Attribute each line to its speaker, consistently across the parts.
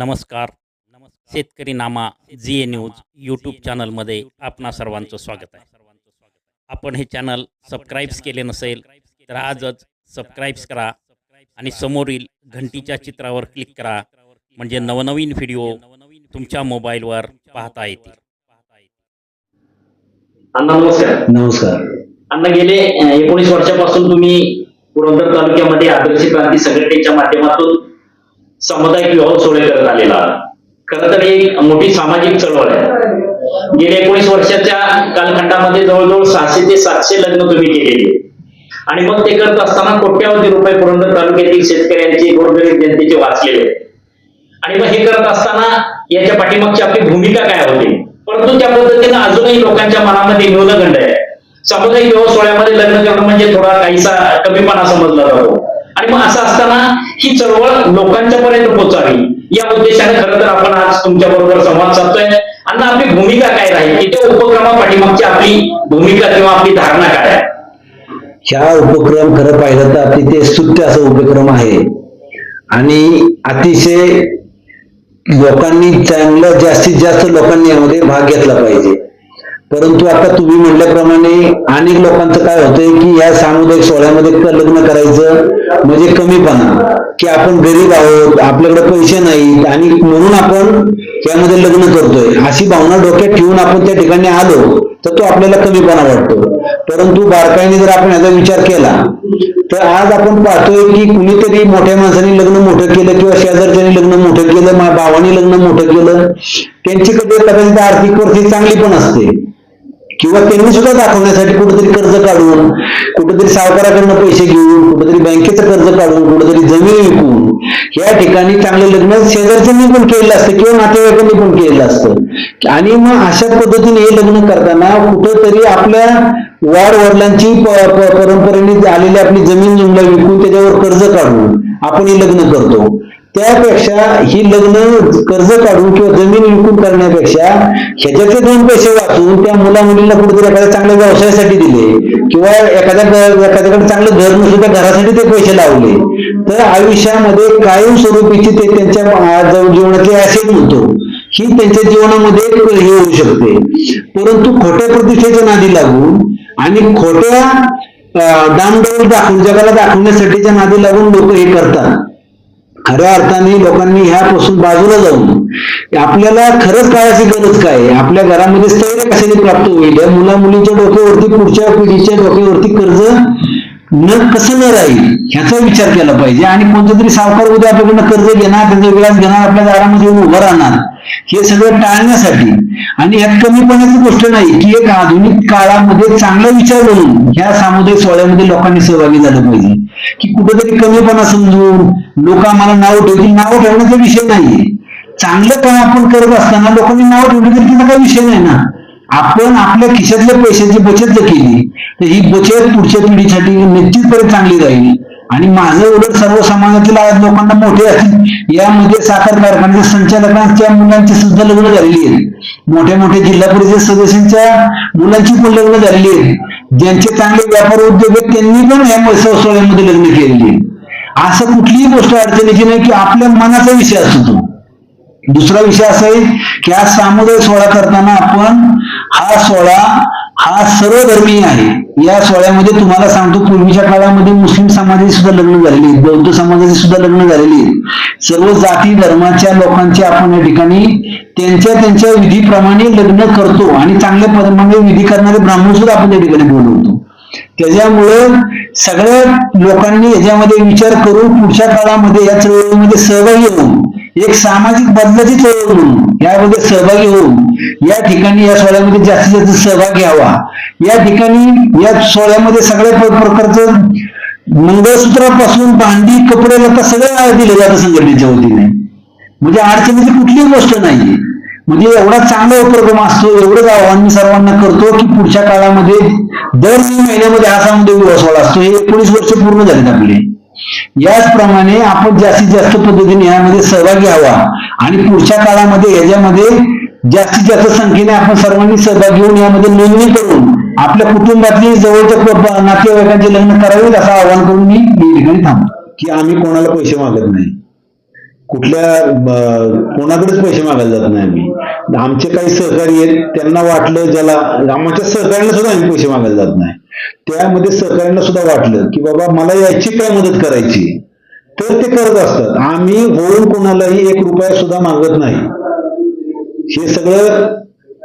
Speaker 1: नमस्कार. शेतकरी नामा जी ए न्यूज यूट्यूब चॅनलमध्ये आपणा सर्वांचं स्वागत आहे. आपण हे चॅनल सबस्क्राईब्स केले नसेल तर आजच सबस्क्राईब्स करा आणि समोरील घंटीच्या चित्रावर क्लिक करा. म्हणजे नवनवीन व्हिडिओ तुमच्या मोबाईलवर पाहता येतील.
Speaker 2: अण्णा नमस्कार.
Speaker 3: नमस्कार.
Speaker 2: अण्णा गेले एकोणीस वर्षापासून तुम्ही पुरंदर तालुक्यामध्ये आदर्श क्रांती संघटनेच्या माध्यमातून सामुदायिक विवाह सोहळे करत आलेला. खर तर ही एक मोठी सामाजिक चळवळ आहे. गेल्या एकोणीस वर्षाच्या कालखंडामध्ये जवळजवळ सहाशे ते सातशे लग्न तुम्ही केलेली. आणि मग ते करत असताना कोट्यावधी रुपये पुरंदर तालुक्यातील शेतकऱ्यांचे गोरगरीब जनतेचे वाचलेले. आणि मग हे करत असताना याच्या पाठीमागची आपली भूमिका काय होती? परंतु त्या पद्धतीनं अजूनही लोकांच्या मनामध्ये न्यूनगंड आहे. सामुदायिक विवाह सोहळ्यामध्ये लग्न करणं म्हणजे थोडा काहीसा कमीपणा समजला जातो. आणि मग असं असताना ही चळवळ लोकांच्या पर्यंत पोहोचावी. या उद्देशाने खरं तर आपण आज तुमच्या बरोबर संवाद साधतोय. आणि आपली भूमिका काय राहील? की त्या उपक्रमा पाठीमागची आपली भूमिका किंवा आपली धारणा काय आहे?
Speaker 3: ह्या उपक्रम खरं पाहिलं तर तिथे स्तुत्य असा उपक्रम आहे. आणि अतिशय लोकांनी चांगलं जास्तीत जास्त लोकांनी यामध्ये भाग घेतला पाहिजे. परंतु आता तुम्ही म्हटल्याप्रमाणे अनेक लोकांचं काय होतंय की या सामुदायिक सोहळ्यामध्ये लग्न करायचं म्हणजे कमीपणा की आपण गरीब आहोत आपल्याकडे पैसे नाहीत आणि म्हणून आपण यामध्ये लग्न करतोय. अशी भावना डोक्यात ठेवून आपण त्या ठिकाणी आलो तर तो आपल्याला कमीपणा वाटतो. परंतु बारकाईने जर आपण याचा विचार केला तर आज आपण पाहतोय की कुणीतरी मोठ्या माणसाने लग्न मोठं केलं किंवा शेजारच्याने लग्न मोठं केलं मा- भावाने लग्न मोठं केलं त्यांची कधी कदाचित आर्थिक परिस्थिती चांगली पण असते. किंवा त्यांनी सुद्धा दाखवण्यासाठी कुठेतरी कर्ज काढून कुठेतरी सावकाराकडनं पैसे घेऊन कुठेतरी बँकेचं कर्ज काढून कुठेतरी जमीन विकून या ठिकाणी चांगलं लग्न शेजारच्यांनी पण केलेलं असतं किंवा नातेवाईकांनी पण केलेलं असतं. आणि मग अशा पद्धतीने हे लग्न करताना कुठंतरी आपल्या वाड वडिलांची परंपरेने आलेली आपली जमीन जुमला विकून त्याच्यावर कर्ज काढून आपण हे लग्न करतो. त्यापेक्षा ही लग्न कर्ज काढून किंवा जमीन विकून करण्यापेक्षा ह्याच्यातले दोन पैसे वाचून त्या मुला मुलींना कुठेतरी एखाद्या चांगल्या व्यवसायासाठी दिले किंवा एखाद्या एखाद्याकडे चांगलं घर नसून त्या घरासाठी ते पैसे लावले. तर आयुष्यामध्ये कायमस्वरूपीची ते त्यांच्या जीवनातले ऍसेट म्हणतो. ही त्यांच्या जीवनामध्ये हे होऊ शकते. परंतु खोट्या प्रतिष्ठेच्या नादी लागून आणि खोट्या दामडोल दाखवून जगाला दाखवण्यासाठीच्या नादी लागून लोक हे करतात. खऱ्या अर्थाने लोकांनी ह्यापासून बाजूला जाऊन आपल्याला खरंच काळाची गरज काय आपल्या घरामध्ये स्थैर्य कशाने प्राप्त होईल? या मुला मुलींच्या डोक्यावरती पुढच्या पिढीच्या डोक्यावरती कर्ज न कसं न राहील? ह्याचा विचार केला पाहिजे. आणि कोणतं तरी सावकार उद्या आपल्याकडनं कर्ज घेणार त्याचा व्याज घेणार आपल्या दारामध्ये येऊन उभं राहणार. हे सगळं टाळण्यासाठी. आणि यात कमीपणाची गोष्ट नाही की एक आधुनिक काळामध्ये चांगला विचार बनून ह्या सामुदायिक सोहळ्यामध्ये लोकांनी सहभागी झालं पाहिजे. की कुठेतरी कमीपणा समजून लोक आम्हाला नाव ठेवतील. नाव ठेवण्याचा विषय नाहीये चांगलं काम आपण करत असताना लोकांनी नाव ठेवलं तरी त्याचा काही विषय नाही ना. आपण आपल्या खिशातल्या पैशाची बचत जर केली तर ही बचत पुढच्या पिढीसाठी निश्चितपणे चांगली राहील. आणि माझं उलट सर्व समाजातील आज लोकांना मोठे असतील यामध्ये साखर कारखान्याच्या संचालकांच्या मुलांची सुद्धा लग्न झालेली आहेत. मोठ्या मोठ्या जिल्हा परिषद सदस्यांच्या मुलांची पण लग्न झालेली आहेत. ज्यांचे चांगले व्यापार उद्योग आहेत त्यांनी पण या सोहळ्यामध्ये लग्न केलेली असं कुठलीही गोष्ट अडचणीची नाही की आपल्या मनाचा विषय असतो तो. दुसरा विषय असा आहे की आज सामुदायिक सोहळा करताना आपण हा सोहळा हा सर्वधर्मीय आहे. या सोहळ्यामध्ये तुम्हाला सांगतो पूर्वीच्या काळामध्ये मुस्लिम समाजाची सुद्धा लग्न झालेली आहेत बौद्ध समाजाची सुद्धा लग्न झालेली. आहेत सर्व जाती धर्माच्या लोकांचे आपण या ठिकाणी त्यांच्या त्यांच्या विधीप्रमाणे लग्न करतो आणि चांगल्या प्रमाणे विधी करणारे ब्राह्मण सुद्धा आपण या ठिकाणी बोलवतो. त्याच्यामुळं सगळ्या लोकांनी याच्यामध्ये विचार करून पुढच्या काळामध्ये या चळवळीमध्ये सहभागी होऊन एक सामाजिक बदलाची चळवळ म्हणून यामध्ये सहभागी होऊन या ठिकाणी या सोहळ्यामध्ये जास्तीत जास्त सहभाग घ्यावा. या ठिकाणी या सोहळ्यामध्ये सगळ्या प्रकारचं मंगळसूत्रापासून भांडी कपडे लता सगळं दिलं जातं संघटनेच्या वतीने. म्हणजे अडचणीची कुठलीही गोष्ट नाहीये. म्हणजे एवढा चांगला उपक्रम असतो एवढंच आव्हान मी सर्वांना करतो की पुढच्या काळामध्ये दर तीन महिन्यामध्ये हा सामुदायिक विवाह सोहळा असतो. हे एकोणीस वर्ष पूर्ण झालेत आपले. याचप्रमाणे आपण जास्तीत जास्त पद्धतीने यामध्ये सहभागी हवा आणि पुढच्या काळामध्ये याच्यामध्ये जास्तीत जास्त संख्येने आपण सर्वांनी सहभाग घेऊन यामध्ये नोंदणी करून आपल्या कुटुंबातली जवळच्या नातेवाईकांचे लग्न करावेत असं आवाहन करून मी या ठिकाणी थांबतो. की आम्ही कोणाला पैसे मागत नाही. कुठल्या कोणाकडेच पैसे मागायला जात नाही आम्ही. आमचे काही सहकारी आहेत त्यांना वाटलं ज्याला आमच्या सहकार्यांना सुद्धा आम्ही पैसे मागायला जात नाही. त्यामध्ये सहकार्यांना सुद्धा वाटलं की बाबा मला याची काय मदत करायची? तर ते करत असतात. आम्ही होऊन कोणालाही एक रुपया सुद्धा मागत नाही. हे सगळं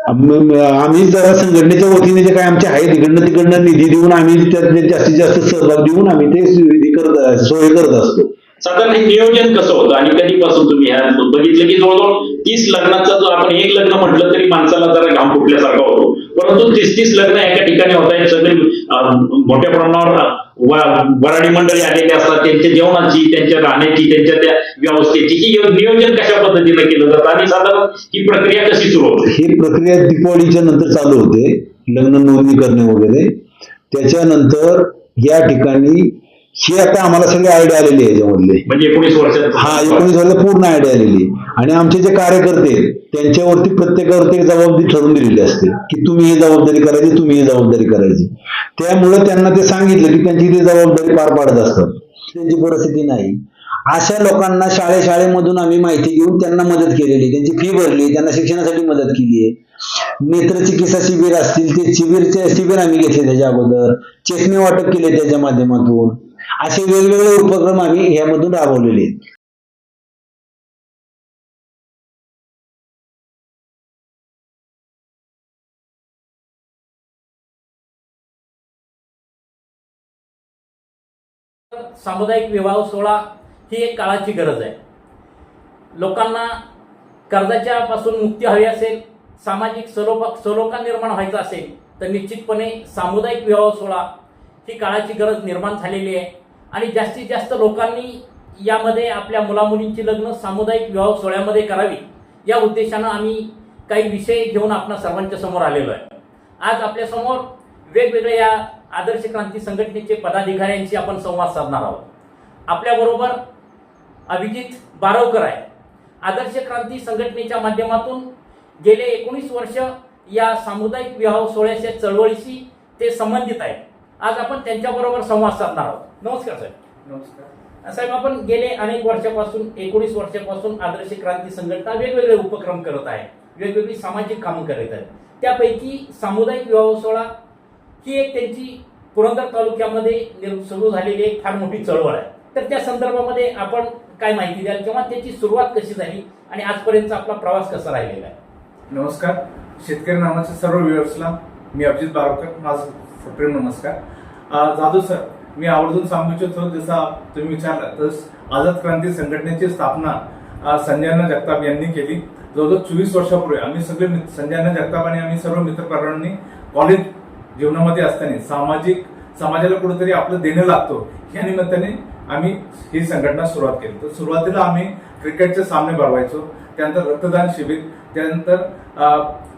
Speaker 3: आम्ही जरा संघटनेच्या वतीने जे काय आमचे आहे तिकडनं तिकडनं निधी देऊन आम्ही त्यात जास्तीत जास्त सहभाग देऊन आम्ही ते करत सोय करत असतो.
Speaker 2: साधारण हे नियोजन कसं होतं? आणि कधीपासून तुम्ही ह्या बघितलं की जवळजवळ तीस लग्नाचा जो आपण एक लग्न म्हटलं तरी माणसाला जरा घाम फुटल्यासारखा होतो. परंतु तीस तीस लग्न एका ठिकाणी होत आहेत सगळे मोठ्या प्रमाणावर वराडी मंडळी आलेले असतात त्यांच्या जेवणाची त्यांच्या राहण्याची त्यांच्या त्या व्यवस्थेची ही नियोजन कशा पद्धतीने केलं जातं? आणि साधारण ही प्रक्रिया कशी सुरू होते?
Speaker 3: ही प्रक्रिया दीपावलीच्या नंतर चालू होते लग्न नोंदणी करणे वगैरे. त्याच्यानंतर या ठिकाणी ही आता आम्हाला सगळी आयडिया आलेली आहे याच्यामधले.
Speaker 2: म्हणजे एकोणीस वर्षात
Speaker 3: हा एकोणीस वर्षाला पूर्ण आयडिया आलेली आहे. आणि आमचे जे कार्यकर्ते आहेत, त्यांच्यावरती प्रत्येकावरती एक जबाबदारी ठरवून दिलेली असते की तुम्ही ही जबाबदारी करायची तुम्ही ही जबाबदारी करायची. त्यामुळे त्यांना ते सांगितलं की त्यांची ती जबाबदारी पार पाडत असतात. त्यांची परिस्थिती नाही. अशा लोकांना शाळे शाळेमधून आम्ही माहिती घेऊन त्यांना मदत केलेली त्यांची फी भरली त्यांना शिक्षणासाठी मदत केली आहे. नेत्र चिकित्सा शिबिर असतील ते शिबिरचे शिबिर आम्ही घेतले त्याच्या अगोदर. चेकणी वाटप केले त्याच्या माध्यमातून. असे वेगवेगळे उपक्रम आम्ही यामधून राबवलेले आहेत.
Speaker 1: सामुदायिक विवाह सोहळा ही एक काळाची गरज आहे. लोकांना कर्जाच्या पासून मुक्ती हवी असेल सामाजिक सलोपा सलोखा निर्माण व्हायचा असेल तर निश्चितपणे सामुदायिक विवाह सोहळा ही काळाची गरज निर्माण झालेली आहे. आणि जास्तीत जास्त लोकांनी यामध्ये आपल्या मुलामुलींची लग्न सामुदायिक विवाह सोहळ्यामध्ये करावी. या उद्देशानं आम्ही काही विषय घेऊन आपणा सर्वांच्या समोर आलेलो आहे. आज आपल्यासमोर वेगवेगळ्या या आदर्श क्रांती संघटनेचे पदाधिकाऱ्यांशी आपण संवाद साधणार आहोत. आपल्याबरोबर अभिजित बारवकर आहे. आदर्श क्रांती संघटनेच्या माध्यमातून गेले एकोणीस वर्ष या सामुदायिक विवाह सोहळ्याच्या चळवळीशी ते संबंधित आहेत. आज आपण त्यांच्याबरोबर संवाद साधणार आहोत. नमस्कार साहेब.
Speaker 4: नमस्कार.
Speaker 1: साहेब आपण गेले अनेक वर्षापासून एकोणीस वर्षापासून आदर्श क्रांती संघटना वेगवेगळे उपक्रम करत आहे. वेगवेगळी सामाजिक कामं करत आहेत. त्यापैकी सामुदायिक विवाह सोहळा ही एक त्यांची पुरंदर तालुक्यामध्ये सुरू झालेली एक फार मोठी चळवळ आहे. तर त्या संदर्भामध्ये आपण काय माहिती द्याल किंवा त्याची सुरुवात कशी झाली आणि आजपर्यंतचा आपला प्रवास कसा राहिलेला आहे?
Speaker 4: नमस्कार. शेतकरी नामाच्या सर्व व्ह्युअर्सला मी अभिजित बारवकर. माझा प्रेम नमस्कार. जाधव सर मी आवर्जून सांगू इच्छितो जसा तुम्ही विचारला तर आझाद क्रांती संघटनेची स्थापना संजयना जगताप यांनी केली. जवळजवळ चोवीस वर्षापूर्वी आम्ही सगळे संजयना जगताप आणि आम्ही सर्व मित्रकारांनी कॉलेज जीवनामध्ये असताना सामाजिक समाजाला कुठेतरी आपलं देणं लागतो या निमित्ताने आम्ही ही संघटना सुरुवात केली. तर सुरुवातीला आम्ही क्रिकेटचे सामने भरवायचो त्यानंतर रक्तदान शिबिर त्यानंतर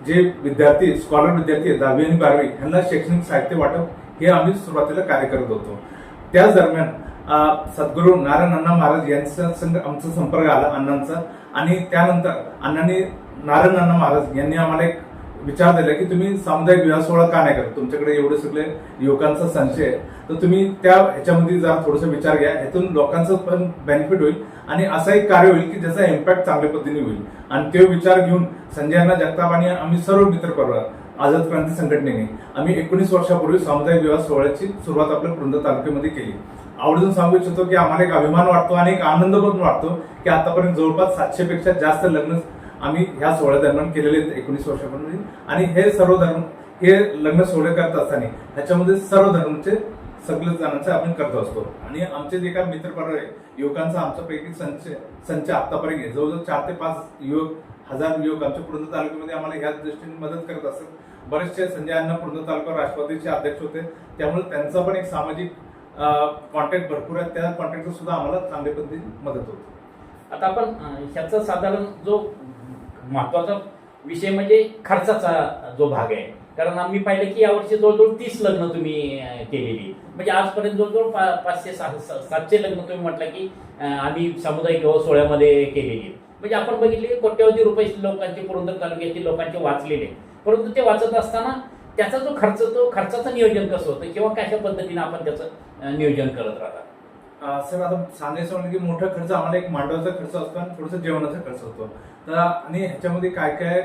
Speaker 4: जे विद्यार्थी स्कॉलर विद्यार्थी दहावी आणि बारावी यांना शैक्षणिक साहित्य वाटप हे आम्ही सुरुवातीला कार्य करत होतो. त्याच दरम्यान सद्गुरू नारायण अण्णा महाराज यांचा संग आमचा संपर्क आला अण्णांचा आणि त्यानंतर अण्णांनी नारायण अण्णा महाराज यांनी आम्हाला एक विचार दिला की तुम्ही सामुदायिक विवाह सोहळा का नाही करत? तुमच्याकडे एवढे सगळे युवकांचा संशय आहे. तर तुम्ही त्या ह्याच्यामध्ये जरा थोडस विचार घ्या. ह्यातून लोकांचं पण बेनिफिट होईल आणि असं एक कार्य होईल की ज्याचा इम्पॅक्ट चांगल्या पद्धतीने होईल. आणि तो विचार घेऊन संजयांना जगताप आणि आम्ही सर्व मित्र परिवार आझाद क्रांती संघटनेने आम्ही एकोणीस वर्षापूर्वी सामुदायिक विवाह सोहळ्याची सुरुवात आपल्या पुरंदर तालुक्यामध्ये केली. आवडून सांगू इच्छितो की आम्हाला एक अभिमान वाटतो आणि एक आनंद पण वाटतो की आतापर्यंत जवळपास सातशे पेक्षा जास्त लग्न आम्ही ह्या सोहळ्या दरम्यान केलेले एकोणीस वर्षापूर्वी आणि हे सर्व धर्म हे लग्न सोहळे करत असताना ह्याच्यामध्ये सर्व धर्मचे सगळे जणांचे आपण करत असतो. आणि आमचे जे काही मित्र आहे युवकांचा आमच्यापैकी संच संच आतापर्यंत जवळजवळ चार ते पाच युवक हजार युवक आमच्या पूर्ण तालुक्यामध्ये आम्हाला ह्याच दृष्टीने मदत करत असतात. बरेचसे संजय अण्णा पूर्ण तालुका राष्ट्रवादीचे अध्यक्ष होते. त्यामुळे त्यांचा पण एक सामाजिक कॉन्टॅक्ट भरपूर आहे. त्या कॉन्टॅक्टचं सुद्धा आम्हाला चांगल्या पद्धतीने मदत होते.
Speaker 1: आता आपण ह्याचा साधारण जो महत्त्वाचा विषय म्हणजे खर्चाचा जो भाग आहे. कारण आम्ही पाहिलं की यावर्षी जवळजवळ तीस लग्न तुम्ही केलेली. म्हणजे आजपर्यंत जवळजवळ पा पाचशे सहा सातशे लग्न तुम्ही म्हटलं की आम्ही सामुदायिक विवाह सोहळ्यामध्ये केलेली म्हणजे आपण बघितले की कोट्यवधी रुपये लोकांचे पुरंदर तालुक्यातील लोकांचे वाचलेले परंतु ते वाचत असताना त्याचा जो खर्च तो खर्चाचं नियोजन कसं होतं किंवा कशा पद्धतीने आपण त्याचं नियोजन करत राहतात?
Speaker 4: सर आता सांगायचं म्हणलं की मोठा खर्च आम्हाला एक मांडवाचा खर्च असतो आणि थोडासा जेवणाचा खर्च असतो तर आणि ह्याच्यामध्ये काय काय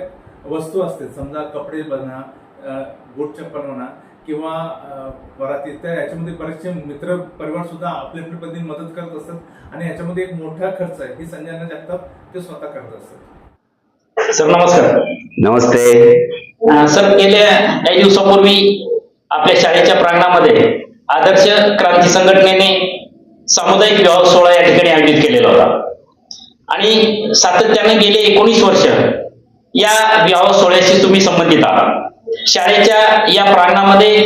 Speaker 4: वस्तू असते समजा कपडे अं, बूट चप्पल म्हणा किंवा वराती. तर याच्यामध्ये बरेचसे मित्र परिवार सुद्धा आपल्या आपल्या पद्धतीने मदत करत असतात आणि याच्यामध्ये एक मोठा खर्च आहे. ही संजय अण्णा जगताप ते स्वतः करत असतात.
Speaker 2: सर नमस्कार.
Speaker 3: नमस्ते.
Speaker 2: सर गेल्या काही दिवसापूर्वी आपल्या शाळेच्या प्रांगणामध्ये आदर्श क्रांती संघटनेने सामुदायिक विवाह सोहळा या ठिकाणी आयोजित केलेला होता. आणि सातत्याने गेले एकोणीस वर्ष या विवाह सोहळ्याशी तुम्ही संबंधित आहात. शाळेच्या या प्रांगणामध्ये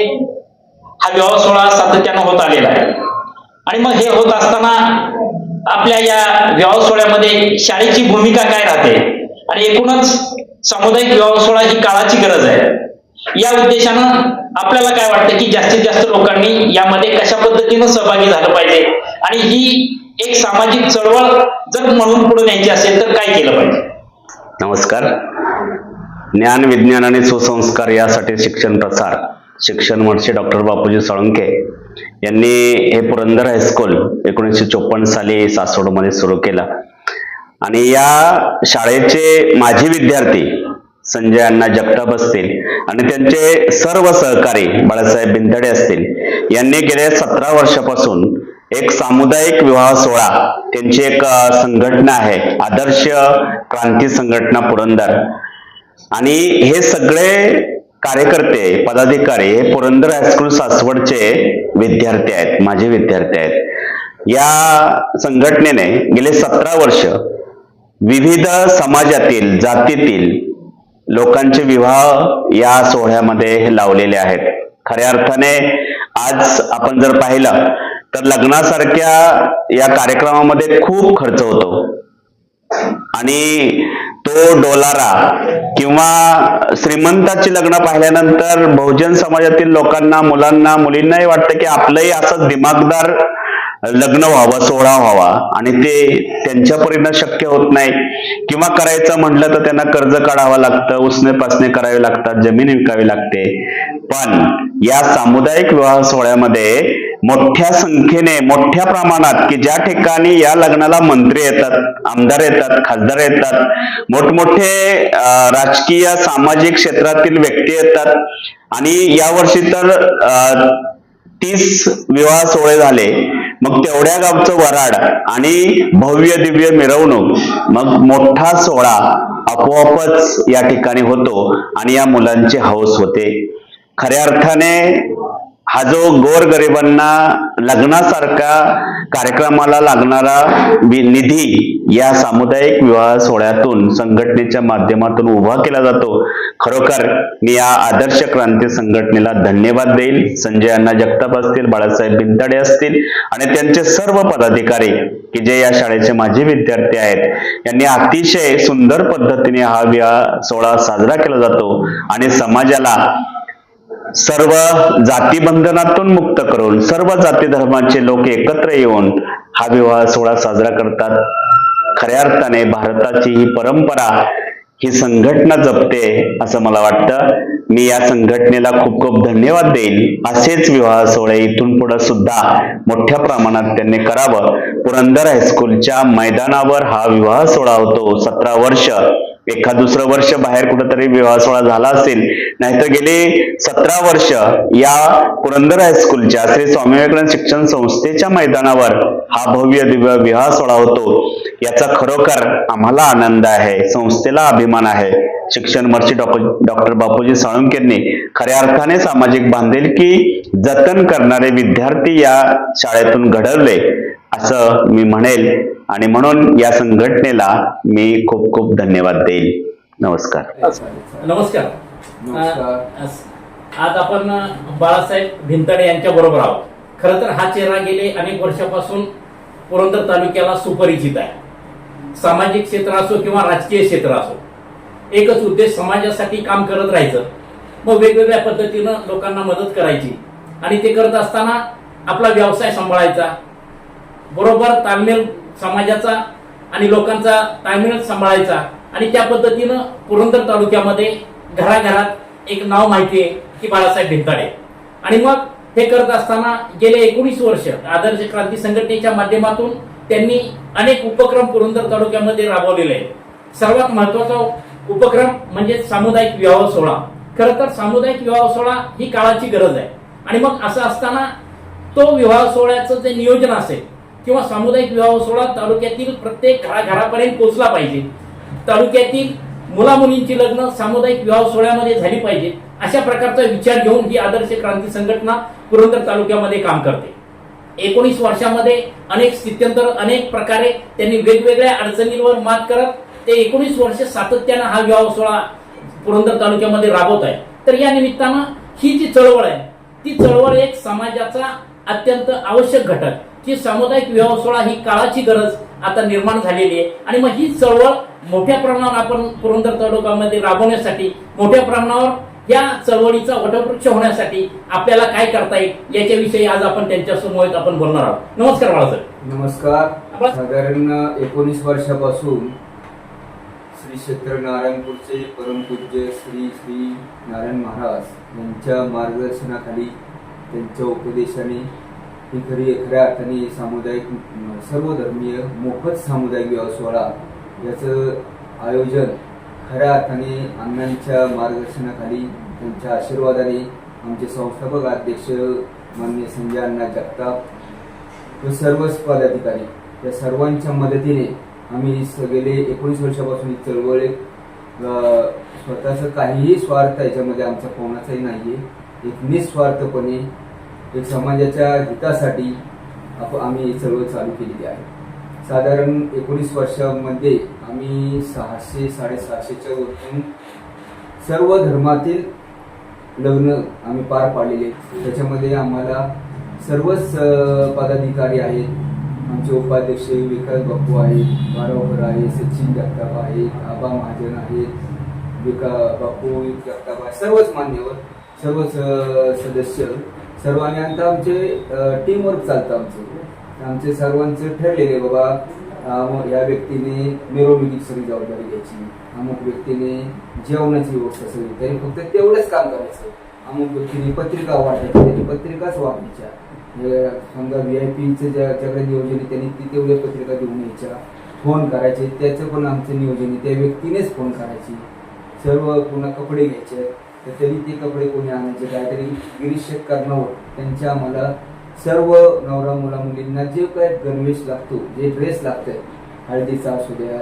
Speaker 2: हा विवाह सोहळा सातत्यानं होत आलेला आहे. आणि मग हे होत असताना आपल्या या विवाह सोहळ्यामध्ये शाळेची भूमिका काय राहते? आणि एकूणच सामुदायिक विवाह सोहळा ही काळाची गरज आहे. या उद्देशानं आपल्याला काय वाटतं की जास्तीत जास्त लोकांनी यामध्ये कशा पद्धतीनं सहभागी झालं पाहिजे? आणि ही एक सामाजिक चळवळ जर म्हणून पुढे न्यायची असेल तर काय केलं पाहिजे?
Speaker 5: नमस्कार. ज्ञान विज्ञान आणि सुसंस्कार यासाठी शिक्षण प्रसार शिक्षण मंत्री डॉक्टर बापूजी साळुंके यांनी हे पुरंदर हायस्कूल एकोणीसशे चोपन्न साली सासवडमध्ये सुरू केला. आणि या शाळेचे माजी विद्यार्थी संजय अण्णा जगताप असतील आणि त्यांचे सर्व सहकारी बाळासाहेब बिंदडे असतील यांनी गेल्या सतरा वर्षापासून एक सामुदायिक विवाह सोहळा. त्यांची एक संघटना आहे. आदर्श क्रांती संघटना पुरंदर. आणि हे सगळे कार्यकर्ते पदाधिकारी हे पुरंदर हायस्कूल सासवडचे विद्यार्थी आहेत माझे विद्यार्थी आहेत. या संघटनेने गेले सतरा वर्ष विविध समाजातील जातीतील लोकांचे विवाह या सोहळ्यामध्ये लावलेले आहेत. खऱ्या अर्थाने आज आपण जर पाहिलं तर लग्नासारख्या या कार्यक्रमामध्ये खूप खर्च होतो. आणि तो डोलारा किंवा श्रीमंताची लग्न पाहिल्यानंतर बहुजन समाजातील लोकांना मुलांना मुलींनाही वाटतं की आपलंही असं दिमागदार लग्न व्हावं सोहळा व्हावा आणि ते त्यांच्या परीनं शक्य होत नाही किंवा करायचं म्हटलं तर त्यांना कर्ज काढावं लागतं उसने पासने करावे लागतात जमीन विकावी लागते. पण या सामुदायिक विवाह सोहळ्यामध्ये मोठ्या संख्येने मोठ्या प्रमाणात की ज्या ठिकाणी या लग्नाला मंत्री येतात आमदार येतात खासदार येतात मोठमोठे राजकीय सामाजिक क्षेत्रातील व्यक्ती येतात. आणि यावर्षी तर तीस विवाह सोहळे झाले. मग तेवढ्या गावचं वराड आणि भव्य दिव्य मिरवणूक मग मोठा सोहळा आपोआपच या ठिकाणी होतो आणि या मुलांची हौस होते. खऱ्या अर्थाने हा जो गोरगरिबांना लग्नासारखा कार्यक्रमाला लागणारा निधी या सामुदायिक विवाह सोहळ्यातून संघटनेच्या माध्यमातून उभा केला जातो. खरोखर मी या आदर्श क्रांती संघटनेला धन्यवाद देईल संजय अण्णा जगताप असतील बाळासाहेब बिंताडे असतील आणि त्यांचे सर्व पदाधिकारी की जे या शाळेचे माजी विद्यार्थी आहेत यांनी अतिशय सुंदर पद्धतीने हा विवाह सोहळा साजरा केला जातो आणि समाजाला सर्व जाती बंधनातून मुक्त करून सर्व जाती धर्माचे लोक एकत्र येऊन हा विवाह सोहळा साजरा करतात. खऱ्या अर्थाने भारताची ही परंपरा ही संघटना जपते असं मला वाटतं. मी या संघटनेला खूप खूप धन्यवाद देईल असेच विवाह सोहळे इथून पुढे सुद्धा मोठ्या प्रमाणात त्यांनी करावं. पुरंदर हायस्कूलच्या मैदानावर हा विवाह सोहळा होतो. सतरा वर्ष एखाद दुसरं वर्ष बाहेर कुठंतरी विवाह सोहळा झाला असेल नाहीतर गेले सतरा वर्ष या पुरंदर हायस्कूलच्या श्री स्वामी विवेकानंद शिक्षण संस्थेच्या मैदानावर हा भव्य दिव्य विवाह सोहळा होतो. याचा खरोखर आम्हाला आनंद आहे संस्थेला अभिमान आहे. शिक्षण मंत्री डॉक्टर डॉक्टर बापूजी साळुंकेंनी खऱ्या अर्थाने सामाजिक बांधिलकी जतन करणारे विद्यार्थी या शाळेतून घडवले असं मी म्हणेल. आणि म्हणून या संघटनेला मी खूप खूप धन्यवाद देईल. नमस्कार.
Speaker 1: नमस्कार. आज आपण बाळासाहेब भिंताडे यांच्या बरोबर आहोत. खरं तर हा चेहरा गेले अनेक वर्षापासून पुरंदर तालुक्याला सुपरिचित आहे. सामाजिक क्षेत्र असो किंवा राजकीय क्षेत्र असो एकच उद्देश समाजासाठी काम करत राहायचं. मग वेगवेगळ्या पद्धतीनं लोकांना मदत करायची. आणि ते करत असताना आपला व्यवसाय सांभाळायचा. बरोबर ताळमेळ समाजाचा आणि लोकांचा ताळमेळ सांभाळायचा. आणि त्या पद्धतीनं पुरंदर तालुक्यामध्ये घराघरात एक नाव माहिती आहे की बाळासाहेब भिंताडे. आणि मग हे करत असताना गेले एकोणीस वर्ष आदर्श क्रांती संघटनेच्या माध्यमातून त्यांनी अनेक उपक्रम पुरंदर तालुक्यामध्ये राबवलेले आहेत. सर्वात महत्त्वाचा उपक्रम म्हणजे सामुदायिक विवाह सोहळा. खरं तर सामुदायिक विवाह सोहळा ही काळाची गरज आहे. आणि मग असं असताना तो विवाह सोहळ्याचं जे नियोजन असेल किंवा सामुदायिक विवाह सोहळा तालुक्यातील प्रत्येक घराघरापर्यंत पोहोचला पाहिजे. तालुक्यातील मुला मुलींची लग्न सामुदायिक विवाह सोहळ्यामध्ये झाली पाहिजे. अशा प्रकारचा विचार घेऊन ही आदर्श क्रांती संघटना पुरंदर तालुक्यामध्ये काम करते. एकोणीस वर्षामध्ये अनेक स्थित्यंतर अनेक प्रकारे त्यांनी वेगवेगळ्या अडचणींवर मात करत ते एकोणीस वर्ष सातत्यानं हा विवाह सोहळा पुरंदर तालुक्यामध्ये राबवत आहे. तर या निमित्तानं ही जी चळवळ आहे ती चळवळ एक समाजाचा अत्यंत आवश्यक घटक. की सामुदायिक विवाह सोहळा ही काळाची गरज आता निर्माण झालेली आहे. आणि मग ही चळवळ मोठ्या प्रमाणावर आपण पुरंदर तालुक्यामध्ये राबवण्यासाठी मोठ्या प्रमाणावर या चळवळीचा वटवृक्ष होण्यासाठी आपल्याला काय करता येईल याच्याविषयी आज आपण त्यांच्यासमोर आपण बोलणार आहोत. नमस्कार बाळासाहेब.
Speaker 6: नमस्कार. साधारण एकोणीस वर्षापासून श्री क्षेत्र नारायणपूरचे परमपूज्य श्री श्री नारायण महाराज यांच्या मार्गदर्शनाखाली त्यांच्या उपदेशाने ही खरी खऱ्या अर्थाने सामुदायिक सर्वधर्मीय मोफत सामुदायिक विवाह सोहळा याचं आयोजन खऱ्या अर्थाने अण्णांच्या मार्गदर्शनाखाली त्यांच्या आशीर्वादाने आमचे संस्थापक अध्यक्ष माननीय संजय अण्णा जगताप व सर्वच पदाधिकारी या सर्वांच्या मदतीने आम्ही गेले एकोणीस वर्षापासून ही चळवळ एक, स्वतःचं काहीही स्वार्थ याच्यामध्ये आमचा कोणाचाही आहे एक निस्वार्थपणे एक समाजाच्या हितासाठी आप आम्ही ही चळवळ चालू केलेली आहे. साधारण एकोणीस वर्षामध्ये आम्ही सहाशे साडेसहाशेच्या वरतून सर्व धर्मातील लग्न आम्ही पार पाडलेले त्याच्यामध्ये आम्हाला सर्वच पदाधिकारी आहेत. आमचे उपाध्यक्ष विकास बापू आहेत बारावकर आहे सचिन जगताप आहेत आबा महाजन आहेत विका बापू जगताप आहे सर्वच मान्यवर सर्वच सदस्य. सर्वांनी आता आमचे टीमवर्क चालतं आमचं. आमचे सर्वांचं ठरलेले बाबा या व्यक्तीने मिरवणुकीची सगळी जबाबदारी घ्यायची. अमुक व्यक्तीने जेवणाची व्यवस्था सगळी त्यांनी फक्त तेवढंच काम करायचं. अमुक व्यक्तीने पत्रिका वाटायची त्यांनी पत्रिकाच वाटायच्या समजा व्ही आय पीचं ज्याच्याकडे नियोजन आहे त्यांनी ती तेवढ्या पत्रिका देऊन यायच्या फोन करायचे त्याचं पण आमचं नियोजन आहे. त्या व्यक्तीनेच फोन करायची. सर्व पुन्हा कपडे घ्यायचे. तर त्यांनी ते कपडे कोणी आणायचे. काहीतरी गिरीश करणार त्यांच्या आम्हाला सर्व नवरा मुला मुलींना जे काय गणवेश लागतो जे ड्रेस लागतंय हळदीचा असू द्या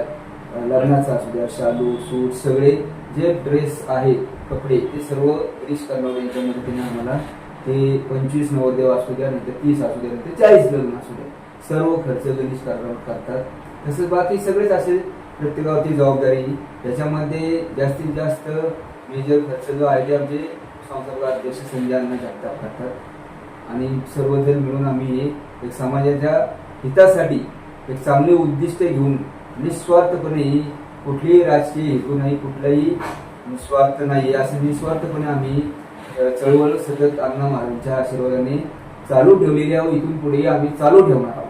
Speaker 6: लग्नाचा असू द्या शालू सूट सगळे जे ड्रेस आहे कपडे ते सर्व रिश करणार यांच्या मदतीने आम्हाला ते पंचवीस नवरदेव असू द्या नंतर तीस असू द्या नंतर चाळीस लग्न असू द्या सर्व खर्च गणेश करणार करतात. तसंच बाकी सगळेच असेल प्रत्येकावरती जबाबदारी त्याच्यामध्ये जास्तीत जास्त मेजर खर्च जो आहे ते आमचे संसर्ग अध्यक्ष संजय अण्णा जगताप करतात. आणि सर्वजण मिळून आम्ही एक समाजाच्या हितासाठी एक चांगले उद्दिष्ट घेऊन निस्वार्थपणे कुठलीही राजकीय हेतू नाही कुठलाही स्वार्थ नाही असं निस्वार्थपणे आम्ही चळवळ सतत अण्णा महाराजांच्या आशीर्वादाने चालू ठेवलेली आहोत इथून पुढेही आम्ही चालू ठेवणार आहोत.